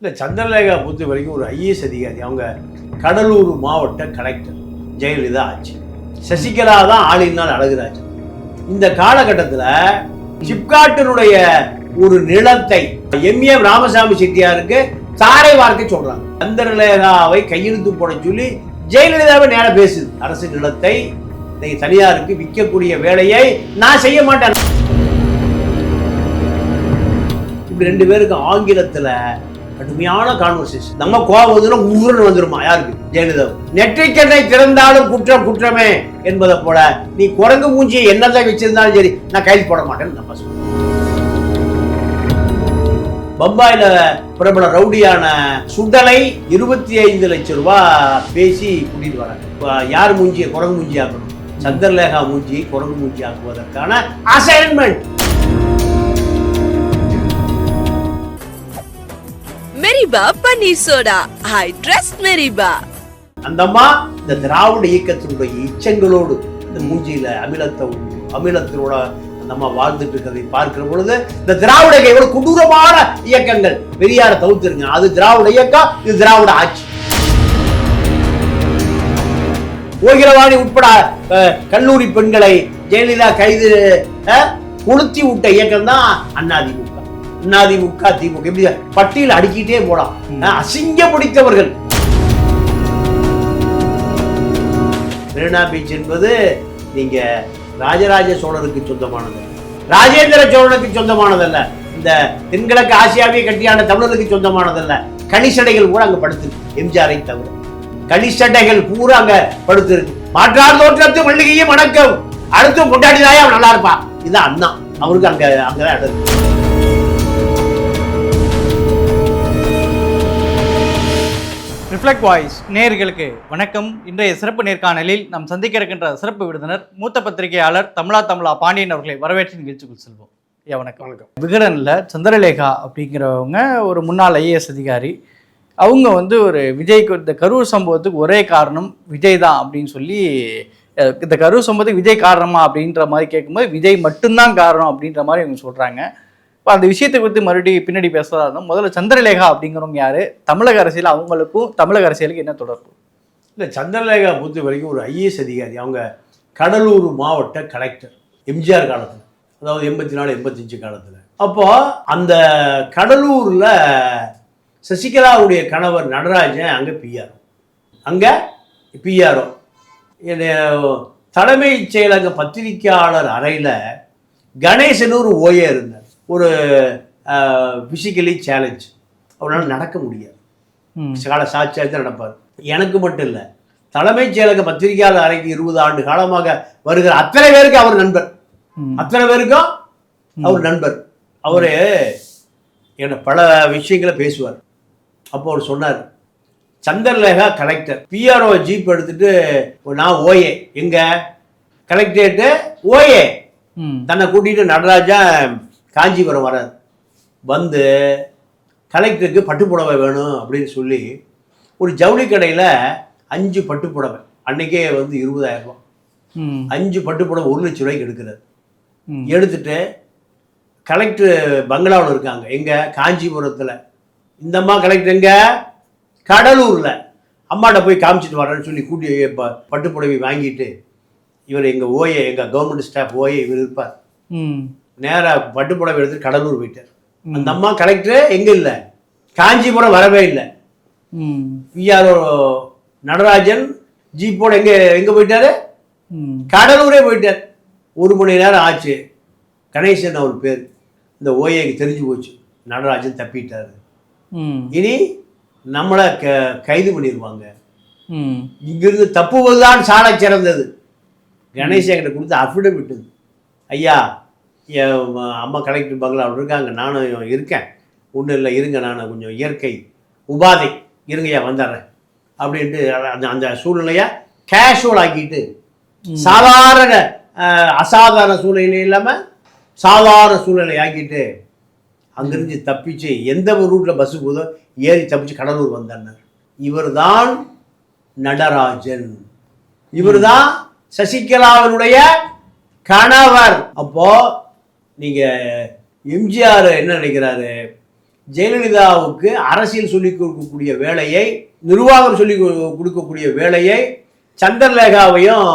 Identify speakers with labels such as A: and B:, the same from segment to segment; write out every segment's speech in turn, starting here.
A: இல்லை சந்திரலேகா பொறுத்த வரைக்கும் ஒரு ஐஏஎஸ் அதிகாரி அவங்க கடலூர் மாவட்ட கலெக்டர். ஜெயலலிதா ஆச்சு. சசிகலா தான் ஆளினால் அழகுராஜ் இந்த காலகட்டத்தில் சிப்காட்டினுடைய ஒரு நிலத்தை எம்ஏஎம் ராமசாமி செட்டியாருக்கு தாரை வார்க்க சொல்றாங்க. சந்திரலேகாவை கையெழுத்து போட சொல்லி ஜெயலலிதாவை நேரம் பேசுது. அரசு நிலத்தை இன்னைக்கு தனியாருக்கு விற்கக்கூடிய வேலையை நான் செய்ய மாட்டேன். இப்படி ரெண்டு பேருக்கு ஆங்கிலத்தில் கடுமையான கான்வர்சேஷன் நம்ம கோவம் வந்துன்னா வந்துருமா? யாருக்கு? ஜெயலலிதா நெற்றிக்கண்ணை திறந்தாலும் குற்றம் குற்றமே என்பதை போல நீ குரங்கு மூஞ்சியை என்னதான் வச்சிருந்தாலும் சரி நான் கைது போட மாட்டேன்னு நம்ம சொல்றோம் பம்பாயில பிரபல ரவுடியான சுடலை இருபத்தி ஐந்து லட்சம் ரூபாய் பேசி கூட்டிட்டு வராங்க. யார் மூஞ்சியை? குரங்கு மூஞ்சி ஆக்கணும். சந்திரலேகா மூஞ்சி குரங்கு மூஞ்சி ஆக்குவதற்கான அசைன்மெண்ட்
B: மெரிபா பன்னீர் சோடா. ஐ ட்ரஸ்ட் மெரிபா.
A: அந்த அம்மா இந்த திராவிட இயக்கத்தினுடைய இச்சங்களோடு இந்த மூஞ்சியில அமிலத்தை அமிலத்தினோட அந்த அம்மா வாழ்ந்துட்டு இருக்கிறதை பார்க்கிற பொழுது இந்த திராவிட இயக்கம் எவ்வளவு கொடூரமான இயக்கங்கள். பெரியார தவிர்த்துருங்க. அது திராவிட இயக்கம் இது திராவிட ஆட்சி. கோகிலவாணி உட்பட கல்லூரி பெண்களை ஜெயலலிதா கைது கொளுத்தி விட்ட இயக்கம் தான் அண்ணாதிமுக. அதிமுக திமுக இப்படி பட்டியல் அடுக்கிட்டே போலாம். அசிங்கப்படுத்தவர்கள் மெரினா பீச் என்பது நீங்க ராஜராஜ சோழருக்கு சொந்தமானது. ராஜேந்திர சோழனுக்கு சொந்தமானதல்ல. இந்த தென்கிழக்கு ஆசியாவை கட்டியான தமிழருக்கு சொந்தமானதல்ல. கனிசடைகள் கூட அங்க படுத்திருக்கு. எம்ஜிஆரை தவிர. கனிசடைகள் பூரா அங்க படுத்திருக்கு. மாற்றார் தோற்றத்து மல்லிகையும் வணக்கம். அடுத்து கொண்டாடி தாயா அவன் நல்லா இருப்பா. இதுதான் அண்ணா. அவருக்கு அங்க அங்கதான் இடம்
C: ரிஃப்ளெக்ட் வாய்ஸ் நேயர்களுக்கு வணக்கம். இன்றைய சிறப்பு நேர்காணலில் நாம் சந்திக்க இருக்கின்ற சிறப்பு விருந்தினர் மூத்த பத்திரிகையாளர் தமிழா தமிழா பாண்டியன் அவர்களை வரவேற்று நிகழ்ச்சிக்குள் செல்வோம். ஐயா வணக்கம்.
A: வணக்கம்.
C: விகடனில் சந்திரலேகா அப்படிங்கிறவங்க ஒரு முன்னாள் ஐஏஎஸ் அதிகாரி. அவங்க வந்து ஒரு விஜய்க்கு இந்த கரூர் சம்பவத்துக்கு ஒரே காரணம் விஜய் தான் அப்படின்னு சொல்லி இந்த கரூர் சம்பவத்துக்கு விஜய் காரணமா அப்படின்ற மாதிரி கேட்கும்போது விஜய் மட்டும்தான் காரணம் அப்படின்ற மாதிரி இவங்க சொல்கிறாங்க இப்போ அந்த விஷயத்தை குறித்து மறுபடியும் பின்னாடி பேசுறதா இருந்தால் முதல்ல சந்திரலேகா அப்படிங்கிறவங்க யாரு? தமிழக அரசியல் அவங்களுக்கும் தமிழக அரசியலுக்கு என்ன தொடர்பு?
A: இல்லை சந்திரலேகா பொறுத்த வரைக்கும் ஒரு ஐஏஎஸ் அதிகாரி. அவங்க கடலூர் மாவட்ட கலெக்டர் எம்ஜிஆர் காலத்தில். அதாவது எண்பத்தி நாலு எண்பத்தஞ்சு காலத்தில். அப்போது அந்த கடலூரில் சசிகலாவுடைய கணவர் நடராஜன் அங்கே பிஆர் அங்கே பிஆர்ஓ தலைமைச் செயலக பத்திரிக்கையாளர் அறையில் கணேசன் ஒரு ஓயே இருந்தார். ஒரு ஃபிசிக்கலி சேலஞ்ச் அவரால் நடக்க முடியாது. கால சாட்சியாக தான் நடப்பார். எனக்கு மட்டும் இல்லை. தலைமைச் செயலக பத்திரிகையாளர் அறைக்கு இருபது ஆண்டு காலமாக வருகிற அத்தனை பேருக்கு அவர் நண்பர். அத்தனை பேருக்கும் அவர் நண்பர். அவர் என்ன பல விஷயங்களை பேசுவார். அப்போ அவர் சொன்னார் சந்திரலேகா கலெக்டர் பிஆர்ஓ ஜீப் எடுத்துட்டு நான் ஓஏ. எங்க? Collectorate O A. தன்னை கூட்டிட்டு நடராஜா காஞ்சிபுரம் வரார் வந்து கலெக்டருக்கு பட்டுப்புடவை வேணும் அப்படின்னு சொல்லி ஒரு ஜவுளி கடையில் அஞ்சு பட்டுப்புடவை அன்னைக்கே வந்து இருபதாயிரம் ரூபாய்.
C: ம்.
A: அஞ்சு பட்டுப்புடவை ஒரு லட்ச ரூபாய்க்கு எடுக்கிறார். எடுத்துட்டு கலெக்டர் பங்களாவில் இருக்காங்க. எங்க? காஞ்சிபுரத்தில். இந்த அம்மா கலெக்டர் எங்க? கடலூரில். அம்மாட்ட போய் காமிச்சிட்டு வரேன்னு சொல்லி கூட்டி ப- பட்டுப்புடவை வாங்கிட்டு இவர் எங்கள் ஓஏ எங்கள் கவர்மெண்ட் ஸ்டாஃப் ஓஏ இவர் இருப்பார்.
C: ம்.
A: நேராக பட்டுப்புடவை எடுத்து கடலூர் போயிட்டார். அந்த அம்மா கலெக்டர் எங்கே இல்லை? காஞ்சிபுரம் வரவே இல்லை.
C: ம்.
A: பிஆர்ஓ நடராஜன் ஜீப்போட எங்கே எங்கே போயிட்டாரு. கடலூரே போயிட்டார். ஒரு மணி நேரம் ஆச்சு. கணேசன் அவர் பேர். இந்த ஓஏக்கு தெரிஞ்சு போச்சு. நடராஜன் தப்பிட்டாரு. இனி நம்மளை க கைது பண்ணிடுவாங்க. இங்கிருந்து தப்புவதுதான் சால சிறந்தது. கணேசன் கொடுத்து அஃபிடவிட் ஐயா அம்மா கலெக்டர் பங்களாவில் இருக்காங்க. நானும் இருக்கேன். ஒன்றும் இல்லை இருங்க நான் கொஞ்சம் இயற்கை உபாதை. இருங்கய்யா வந்துடுறேன். அப்படின்ட்டு அந்த அந்த சூழ்நிலையை கேஷுவல் ஆக்கிட்டு சாதாரண அசாதாரண சூழ்நிலை இல்லாமல் சாதாரண சூழ்நிலை ஆக்கிட்டு அங்கிருந்து தப்பிச்சு எந்த ஒரு ரூட்டில் பஸ்ஸு போதோ ஏறி தப்பிச்சு கடலூர் வந்தார் இவர் தான் நடராஜன். இவர்தான் சசிகலாவினுடைய கணவர். அப்போ நீங்க எம்ஜிஆர் என்ன நினைக்கிறாரு? ஜெயலலிதாவுக்கு அரசியல் சொல்லிக் கொடுக்கக்கூடிய வேலையை நிர்வாகம் சொல்லி கொடு- கொடுக்கக்கூடிய வேலையை சந்திரலேகாவையும்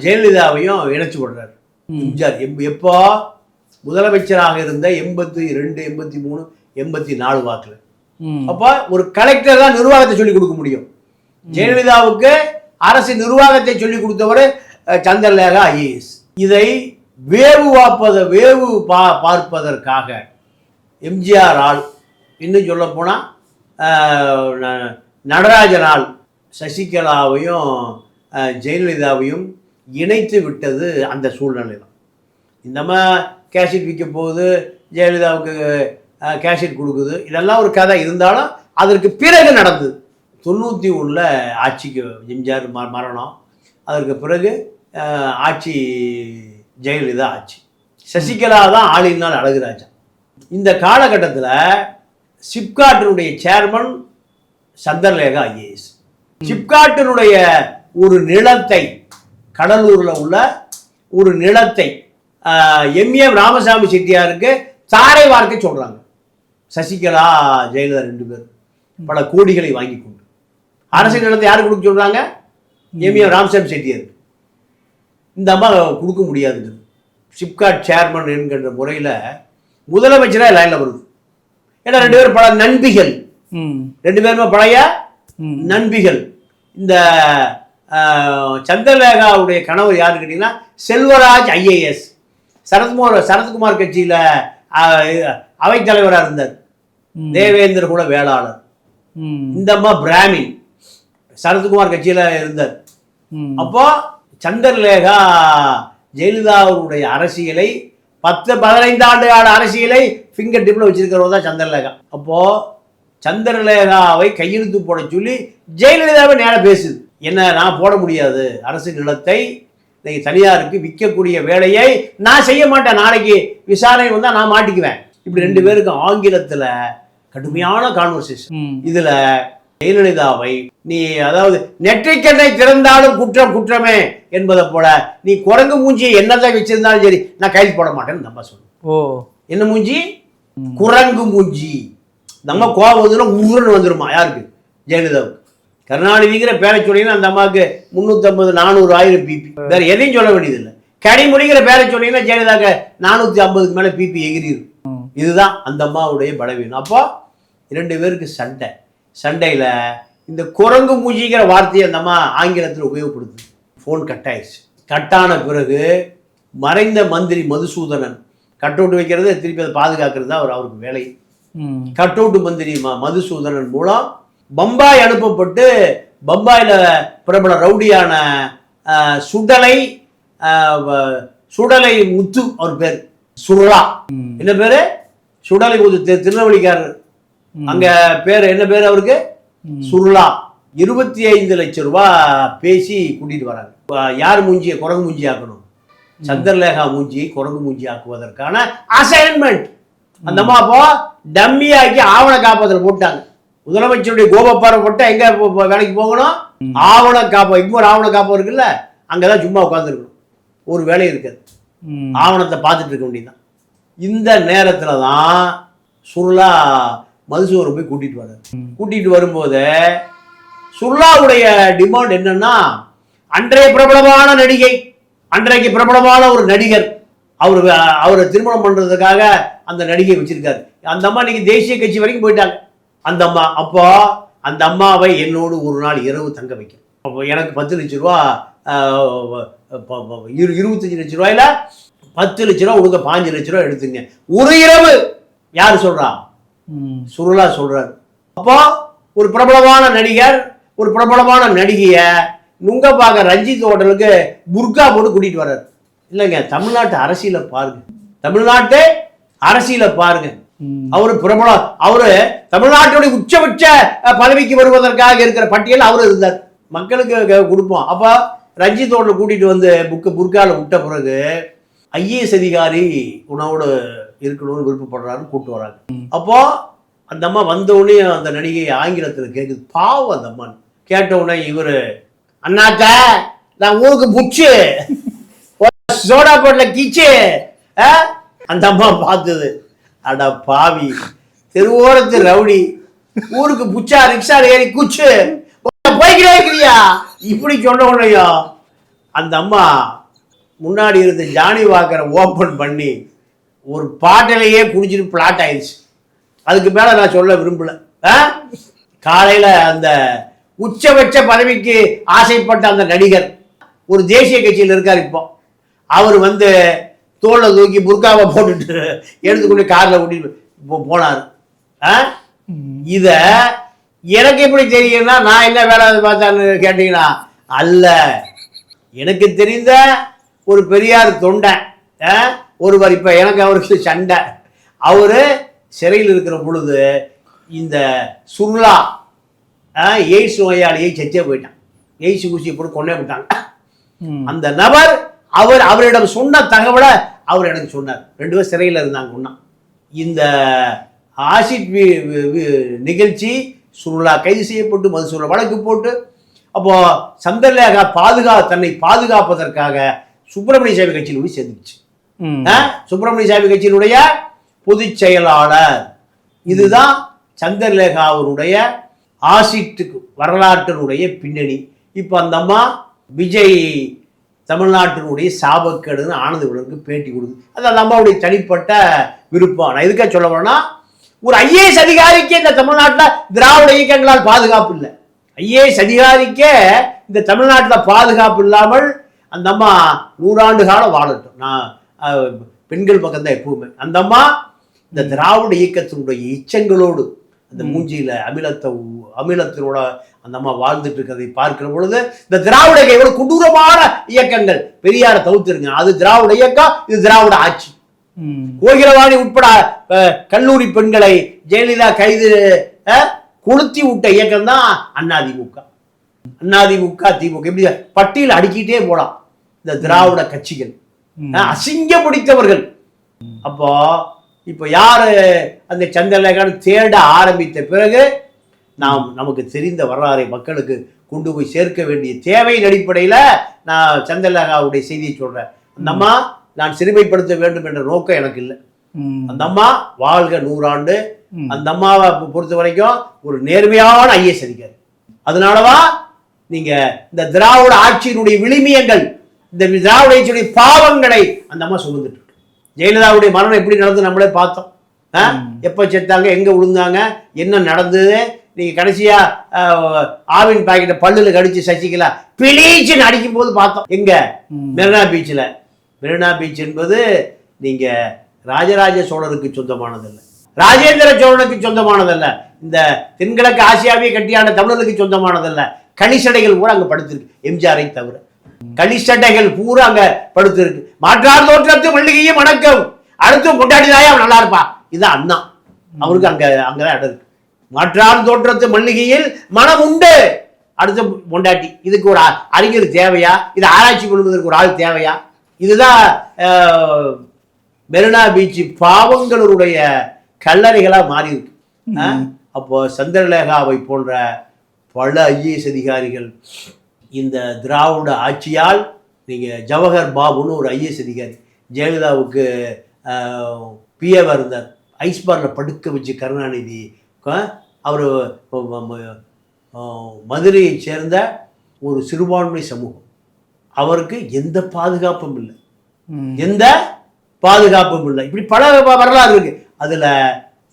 A: ஜெயலலிதாவையும் இணைச்சு விடுறாரு எம்ஜிஆர் எம் எப்போ? முதலமைச்சராக இருந்த எண்பத்தி ரெண்டு எண்பத்தி மூணு எண்பத்தி நாலு வாக்குல. அப்போ ஒரு கலெக்டர் தான் நிர்வாகத்தை சொல்லி கொடுக்க முடியும். ஜெயலலிதாவுக்கு அரசு நிர்வாகத்தை சொல்லி கொடுத்தவர் சந்திரலேகா ஐஏஎஸ். இதை வேவு வாப்பதை வேவு பா பார்ப்பதற்காக எம்ஜிஆர் ஆள் இன்னும் சொல்லப்போனால் நடராஜனால் சசிகலாவையும் ஜெயலலிதாவையும் இணைத்து விட்டது அந்த சூழ்நிலை தான் இந்த மாதிரி கேஷெட் விற்க போகுது ஜெயலலிதாவுக்கு அஹ், கொடுக்குது இதெல்லாம் ஒரு கதை இருந்தாலும் அதற்கு பிறகு நடந்தது. தொண்ணூற்றி ஒன்றில் ஆட்சிக்கு எம்ஜிஆர் மரணம். அதற்கு பிறகு ஆட்சி ஜெயலலிதா ஆட்சி. சசிகலா தான் ஆளினால் அழகுராஜா. இந்த காலகட்டத்தில் சிப்காட்டினுடைய chairman Chandralekha I A S. சிப்காட்டினுடைய ஒரு நிலத்தை கடலூரில் உள்ள ஒரு நிலத்தை எம்ஏஎம் ராமசாமி செட்டியாருக்கு தாரை வார்க்க சொல்கிறாங்க சசிகலா ஜெயலலிதா ரெண்டு பேர் பல கோடிகளை வாங்கி கொண்டு. அரசு நிலத்தை யாருக்கு கொடுக்க சொல்கிறாங்க எம்ஏஎம் ராமசாமி செட்டியாருக்கு. இந்த அம்மா கொடுக்க முடியாதுங்க சிப்காட் சேர்மன் என்கின்ற முறையில் முதலமைச்சராக லைனில் வருது ஏன்னா ரெண்டு பேரும் பல நண்பிகள்
C: ம்.
A: ரெண்டு பேருமே பழைய. நண்பிகள் இந்த சந்திரலேகாவுடைய கணவர் யாருன்னு கேட்டீங்கன்னா செல்வராஜ் ஐஏஎஸ் சரத்குமார் சரத்குமார் கட்சியில் அவைத்தலைவராக இருந்தார். தேவேந்திர குல வேளாளர். இந்த அம்மா பிராமின் சரத்குமார் கட்சியில் இருந்தார். அப்போ சந்திரலேகா ஜெயலலிதாவுடைய அரசியலை பத்து பதினைந்து ஆண்டு கால அரசியலை ஃபிங்கர் டிப்ல வச்சிருக்கிறவர் தான் சந்திரலேகா அப்போ சந்திரலேகாவை கையெழுத்து போட சொல்லி ஜெயலலிதாவை நேரம் பேசுது. என்ன நான் போட முடியாது. அரசு நிலத்தை இன்னைக்கு தனியாருக்கு விற்கக்கூடிய வேலையை நான் செய்ய மாட்டேன். நாளைக்கு விசாரணை வந்தால் நான் மாட்டிக்குவேன். இப்படி ரெண்டு பேருக்கும் ஆங்கிலத்தில் கடுமையான கான்வர்சேஷன். இதுல ஜெயலலிதாவை நீ அதாவது நெற்றிக்கண்ணை திறந்தாலும் குற்றம் குற்றமே என்பதை போல நீ குரங்கு மூஞ்சியை என்னதான் வச்சிருந்தாலும் சரி நான் கைது போட மாட்டேன்னு நம்ம சொல்லணும்
C: ஓ.
A: என்ன மூஞ்சி? குரங்கு மூஞ்சி. நம்ம கோபம் வந்துன்னா உருன்னு வந்துருமா? யாருக்கு? ஜெயலலிதாவுக்கு. கருணாநிதிங்கிற பேரை சொன்னீங்கன்னா அந்த அம்மாவுக்கு முந்நூற்றம்பது நானூறு ஆயிரம் பிபி வேற எதையும் சொல்ல வேண்டியதில்லை. கனிமொழிங்கிற பேரை சொன்னீங்கன்னா ஜெயலலிதாக்கு நானூற்றி ஐம்பதுக்கு மேலே பிபி எகிரிடும். இதுதான் அந்த அம்மாவுடைய பலவீனம். அப்போ இரண்டு பேருக்கு சண்டை. சண்டையில் இந்த குரங்கு மூஞ்சிங்கிற வார்த்தையை அந்த அம்மா ஆங்கிலத்தில் உபயோகப்படுத்துது ஃபோன் கட் ஆயிடுச்சு. கட்டான பிறகு மறைந்த மந்திரி மதுசூதனன் கட் அவுட் வைக்கிறது திருப்பி அதை பாதுகாக்கிறது தான் அவர் அவருக்கு வேலை. கட் அவுட் மந்திரி மதுசூதனன் மூலம் பம்பாய் அனுப்பப்பட்டு பம்பாயில் பிரபல ரவுடியான சுடலை சுடலை முத்து அவர் பேர். சுருளா
C: ம்.
A: என்ன பேரு? சுடலை முத்து திரு- திருநெல்வேலிக்காரர். அங்க பேர் என்ன பேர் அவருக்கு. சுருளா. இருபத்தி ஐந்து லட்சம் ரூபாய் பேசி கூட்டிட்டு வராங்க. யார் மூஞ்சியை? குரங்கு மூஞ்சி ஆக்கணும். சந்திரலேகா மூஞ்சியை குரங்கு மூஞ்சி ஆக்குவதற்கான அசைன்மெண்ட் அந்த அம்மா அப்போ டம்மி ஆக்கி ஆவண காப்பகத்தில் போட்டாங்க. முதலமைச்சருடைய கோபப்பாறை போட்டு எங்க வேலைக்கு போகணும்? ஆவண காப்பகம் இங்க ஒரு ஆவண காப்பகம் இருக்குல்ல அங்கதான் சும்மா உட்காந்துருக்கணும் ஒரு வேலை இருக்காது. ஆவணத்தை பார்த்துட்டு இருக்க வேண்டியதுதான். இந்த நேரத்துல தான் சுருளா மதுசூரை போய் கூட்டிட்டு வர்றாரு. கூட்டிட்டு வரும்போது சுருளாவுடைய டிமாண்ட் என்னன்னா அன்றைய பிரபலமான நடிகை அன்றைக்கு பிரபலமான ஒரு நடிகர் அவர் அவரை திருமணம் பண்றதுக்காக அந்த நடிகை வச்சிருக்காரு. அந்த அம்மா இன்னைக்கு தேசிய கட்சி வரைக்கும் போயிட்டாங்க. அந்த அம்மா அப்போ அந்த அம்மாவை என்னோடு ஒரு நாள் இரவு தங்க வைக்க அப்போ எனக்கு பத்து லட்ச ரூபா இரு இருபத்தஞ்சு லட்ச ரூபாயில பத்து லட்ச ரூபா கொடுங்க பாஞ்சு லட்ச ரூபா எடுத்துங்க. ஒரு இரவு யார் சொல்றா?
C: ம்.
A: சுருளா சொல்றாரு. அப்போ ஒரு பிரபலமான நடிகர் ஒரு பிரபலமான நடிகைய நுங்கப்பாக்க ரஞ்சித் ஹோட்டலுக்கு புர்கா போட்டு கூட்டிட்டு வர்றாரு. இல்லைங்க தமிழ்நாட்டு அரசியலை பாருங்க. தமிழ்நாட்டு அரசியலை பாருங்க. அவரு பிரபலம் அவரு தமிழ்நாட்டுடைய உச்சபட்ச பதவிக்கு வருவதற்காக இருக்கிற பட்டியல் அவரு இருந்தார். மக்களுக்கு கொடுப்போம். அப்ப ரஞ்சித் ஹோட்டல் கூட்டிட்டு வந்து புக்கு புர்கால விட்ட பிறகு ஐஏஎஸ் அதிகாரி உணவோடு இருக்கணும்னு விருப்பப்படுறாருன்னு கூப்பிட்டு வராங்க. அப்போ அந்த அம்மா வந்தவுடனே அந்த நடிகை ஆங்கிலத்தில் கேட்குது பாவம் அந்த அம்மா கேட்டவுடனே இவர் இவரு அண்ணாத்த நான் ஊருக்கு புச்சு. சோடா போட்ல கிச்சு. அந்த அம்மா பார்த்தது அட பாவி தெருவோரத்து ரவுடி. ஊருக்கு புச்சா ரிக்ஷா ஏறி குச்சு. போய்கிட்டே இருக்கிறியா? இப்படி சொன்ன உடனேயும் அந்த அம்மா முன்னாடி இருந்த ஜானி வாக்கரை ஓப்பன் பண்ணி ஒரு பாட்டிலேயே குடிச்சிட்டு பிளாட் ஆயிடுச்சு அதுக்கு மேலே நான் சொல்ல விரும்பல ஆ? அந்த உச்சபட்ச பதவிக்கு ஆசைப்பட்ட அந்த நடிகர் ஒரு தேசிய கட்சியில் இருக்கார் இப்போ அவர் வந்து தோலை தூக்கி புர்காவை போட்டுட்டு எடுத்துக்கொண்டு காரில் ஓட்டிட்டு இப்போ போனார் ஆ? எனக்கு எப்படி தெரியும்னா நான் என்ன வேலை பார்த்தான்னு கேட்டீங்கன்னா அல்ல எனக்கு தெரிந்த ஒரு பெரியார் தொண்டை ஆ? ஒருவர் இப்ப எனக்கு அவருக்கு சண்டை. அவரு சிறையில் இருக்கிற பொழுது இந்த சுருளா எய்ட்ஸ் நோயாளியை செச்சே போயிட்டான். எய்ட்ஸ் ஊசி போட்டு கொண்டே விட்டாங்க. அந்த நபர் அவர் அவரிடம் சொன்ன தகவலை அவர் எனக்கு சொன்னார். ரெண்டு பேரும் சிறையில் இருந்தாங்க ஒன்றா இந்த ஆசிட் நிகழ்ச்சி சுருளா கைது செய்யப்பட்டு மதுசூர வழக்கு போட்டு அப்போ சந்திரலேகா பாதுகா தன்னை பாதுகாப்பதற்காக சுப்பிரமணிய சாமி கட்சியில் போய் சேர்ந்துச்சு? சுப்பிரமணிய சாமி கட்சியினுடைய பொதுச் செயலாளர். இதுதான் சந்திரலேகா அவருடைய ஆசிட்டுக்கு வரலாற்றினுடைய பின்னணி. இப்போ அந்த அம்மா விஜய் தமிழ்நாட்டினுடைய சாபக்கேடுன்னு ஆனந்த பேட்டி கொடுக்குது. அது அந்த அம்மாவுடைய தனிப்பட்ட விருப்பம். நான் எதுக்காக சொல்ல வரேன்னா ஒரு ஐஏஎஸ் அதிகாரிக்கு இந்த தமிழ்நாட்டில் திராவிட இயக்கங்களால் பாதுகாப்பு இல்லை. ஐஏஎஸ் அதிகாரிக்கே இந்த தமிழ்நாட்டில் பாதுகாப்பு இல்லாமல் அந்த அம்மா நூறாண்டு காலம் வாழட்டும். நான் பெண்கள் பக்கம் தான் எப்பவுமே. அந்த அம்மா இந்த திராவிட இயக்கத்தினுடைய இச்சங்களோடு அந்த மூஞ்சியில அமிலத்தை அமிலத்தினோட அந்த அம்மா வாழ்ந்துட்டு இருக்கிறதை பார்க்கிற பொழுது இந்த திராவிட இயக்கம் கொடூரமான இயக்கங்கள். பெரியாரை தவிர்த்துருங்க. அது திராவிட இயக்கம் இது திராவிட ஆட்சி. கோகிலவாணி உட்பட கல்லூரி பெண்களை ஜெயலலிதா கைது கொளுத்தி விட்ட இயக்கம் தான் அதிமுக அதிமுக திமுக. இப்படி பட்டியல் அடுக்கிட்டே போலாம். இந்த திராவிட கட்சிகள்.
C: ம்.
A: அஹ், அசிங்கப்படுத்தவர்கள் அப்போ இப்போ யாரு அந்த சந்திரலேகான்னு தேட ஆரம்பித்த பிறகு நாம் நமக்கு தெரிந்த வரலாறை மக்களுக்கு கொண்டு போய் சேர்க்க வேண்டிய தேவையின் அடிப்படையில் நான் சந்திரலேகாவுடைய செய்தியை சொல்றேன் அந்த அம்மா நான் சிறுமைப்படுத்த வேண்டும் என்ற நோக்கம் எனக்கு இல்லை. அந்த அம்மா வாழ்க நூறாண்டு. அந்த அம்மாவை பொறுத்த வரைக்கும் ஒரு நேர்மையான ஐஏஎஸ் அதிகாரி அதனாலவா நீங்க இந்த திராவிட ஆட்சியினுடைய விளிமியங்கள் இந்த திராவிட ஆட்சியுடைய பாவங்களை அந்த அம்மா சுமந்துட்டு இருக்கு. ஜெயலலிதாவுடைய மரணம் எப்படி நடந்து நம்மளே பார்த்தோம்? எப்ப செத்தாங்க எங்க விழுந்தாங்க என்ன நடந்தது? நீங்க கடைசியா ஆஹ், ஆவின் பாக்கெட்டை பல்லுல கடிச்சு சசிகலா பிளீச்சுன்னு அடிக்கும் போது பார்த்தோம். எங்க. மெரினா பீச்சில். மெரினா பீச் என்பது நீங்க ராஜராஜ சோழருக்கு சொந்தமானதல்ல. ராஜேந்திர சோழனுக்கு சொந்தமானதல்ல. இந்த தென்கிழக்கு ஆசியாவிய கட்டியான தமிழருக்கு சொந்தமானதல்ல. களிசடைகள் பூரா அங்க படுத்திருக்கு. எம்ஜிஆரை தவிர. களிசட்டைகள் பூரா அங்க படுத்திருக்கு. மாற்றார் தோற்றத்து மல்லிகையும் வணக்கம். அடுத்து கொண்டாடிதாயே அவன் நல்லா இருப்பான் இதுதான் அண்ணா. அவருக்கு அங்க அங்கதான் இடம் இருக்கு. மாற்றார் தோற்றத்து மல்லிகையில் மனம் உண்டு. அடுத்த பொண்டாட்டி இதுக்கு ஒரு அறிஞர் தேவையா? இதை ஆராய்ச்சி பண்ணுவதற்கு ஒரு ஆள் தேவையா? இதுதான் மெரினா பீச் பாவங்களுடைய கல்லறைகளா மாறி இருக்கு அப்போ சந்திரலேகாவை போன்ற பல ஐஏஎஸ் அதிகாரிகள் இந்த திராவிட ஆட்சியால் நீங்க ஜவஹர் பாபுன்னு ஒரு ஐஏஎஸ் அதிகாரி ஜெயலலிதாவுக்கு பிஏவா இருந்தார். ஐஸ்பாரில் படுக்க வச்சு கருணாநிதி அவர் மதுரையைச் சேர்ந்த ஒரு சிறுபான்மை சமூகம். அவருக்கு எந்த பாதுகாப்பும் இல்லை. எந்த பாதுகாப்பும் இல்லை. இப்படி பல வரலாறு இருக்கு. அதுல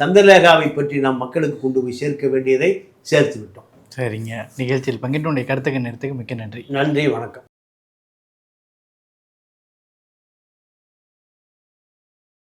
A: சந்திரலேகாவை பற்றி நாம் மக்களுக்கு கொண்டு போய் சேர்க்க வேண்டியதை சேர்த்து விட்டோம்.
C: சரிங்க. நிகழ்ச்சியில் பங்கிட்டு உடைய கருத்துக்கு நேரத்துக்கு மிக்க நன்றி.
A: நன்றி வணக்கம்.